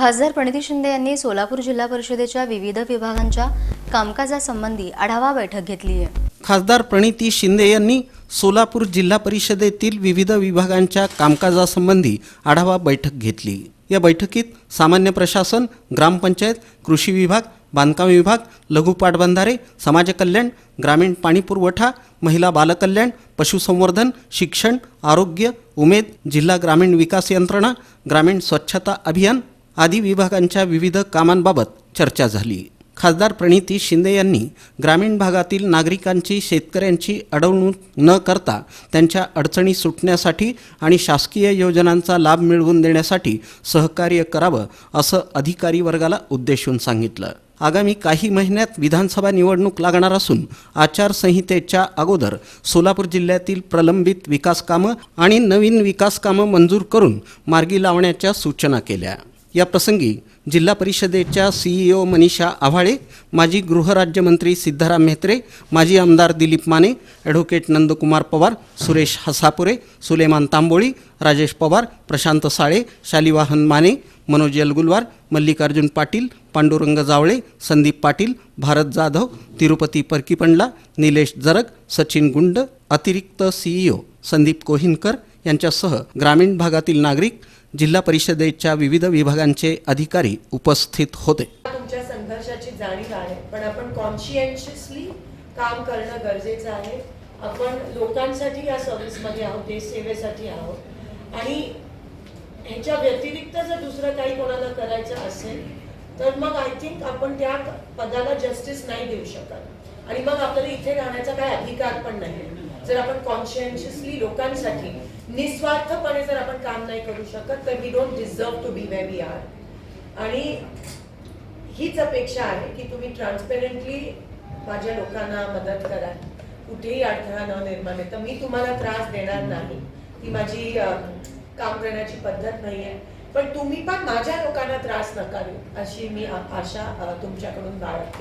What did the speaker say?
खासदार प्रणिती शिंदे यांनी सोलापूर जिल्हा परिषदेच्या विविध विभागांच्या कामकाजासंबंधी आढावा बैठक घेतली आहे. खासदार प्रणिती शिंदे यांनी सोलापूर जिल्हा परिषदेतील विविध विभागांच्या कामकाजासंबंधी आढावा बैठक घेतली. या बैठकीत सामान्य प्रशासन ग्रामपंचायत कृषी विभाग बांधकाम विभाग लघु पाटबंधारे समाज कल्याण ग्रामीण पाणीपुरवठा महिला बालकल्याण पशुसंवर्धन शिक्षण आरोग्य उमेद जिल्हा ग्रामीण विकास यंत्रणा ग्रामीण स्वच्छता अभियान आदी विभागांच्या विविध कामांबाबत चर्चा झाली. खासदार प्रणिती शिंदे यांनी ग्रामीण भागातील नागरिकांची शेतकऱ्यांची अडवणूक न करता त्यांच्या अडचणी सुटण्यासाठी आणि शासकीय योजनांचा लाभ मिळवून देण्यासाठी सहकार्य करावं असं अधिकारी वर्गाला उद्देशून सांगितलं. आगामी काही महिन्यात विधानसभा निवडणूक लागणार असून आचारसंहितेच्या अगोदर सोलापूर जिल्ह्यातील प्रलंबित विकास कामं आणि नवीन विकास कामं मंजूर करून मार्गी लावण्याच्या सूचना केल्या. या प्रसंगी जिल्हा परिषदेच्या सीईओ मनीषा आव्हाळे माजी गृहराज्यमंत्री सिद्धाराम म्हेत्रे माजी आमदार दिलीप माने ॲडव्होकेट नंदकुमार पवार सुरेश हसापुरे सुलेमान तांबोळी राजेश पवार प्रशांत साळे शालिवाहन माने मनोज यलगुलवार मल्लिकार्जुन पाटील पांडुरंग जावळे संदीप पाटील भारत जाधव तिरुपती परकीपंडला निलेश जरग सचिन गुंड अतिरिक्त सीईओ संदीप कोहिनकर यांच्यासह ग्रामीण भागातील नागरिक जिल्हा परिषदेच्या विविध विभागांचे अधिकारी उपस्थित होते. तुमच्या संघर्षाची जाणीव आहे पण आपण कॉन्शियन्शियसली काम करणं गरजेचं आहे. आपण लोकांसाठी या सर्व्हिसमध्ये आहोत देश सेवेसाठी आहोत. आणि ह्याच्या व्यतिरिक्त जर दुसरं काही कोणाला करायचं असेल तर मग आय थिंक आपण त्या पदाला जस्टिस नाही देऊ शकत. आणि मग आपल्याला इथे राहण्याचा काही अधिकार पण नाही. जर आपण कॉन्शियन्शियसली लोकांसाठी निस्वार्थपणे जर आपण काम नाही करू शकत तर we don't deserve to be way we are आणि हीच अपेक्षा आहे की तुम्ही ट्रान्सपेरंटली माझ्या लोकांना मदत करा. कुठेही अडथळा न निर्माण आहे तर मी तुम्हाला त्रास देणार नाही. ती माझी काम करण्याची पद्धत नाही आहे. पण तुम्ही पण माझ्या लोकांना त्रास नका देऊ अशी मी आशा तुमच्याकडून बाळगते.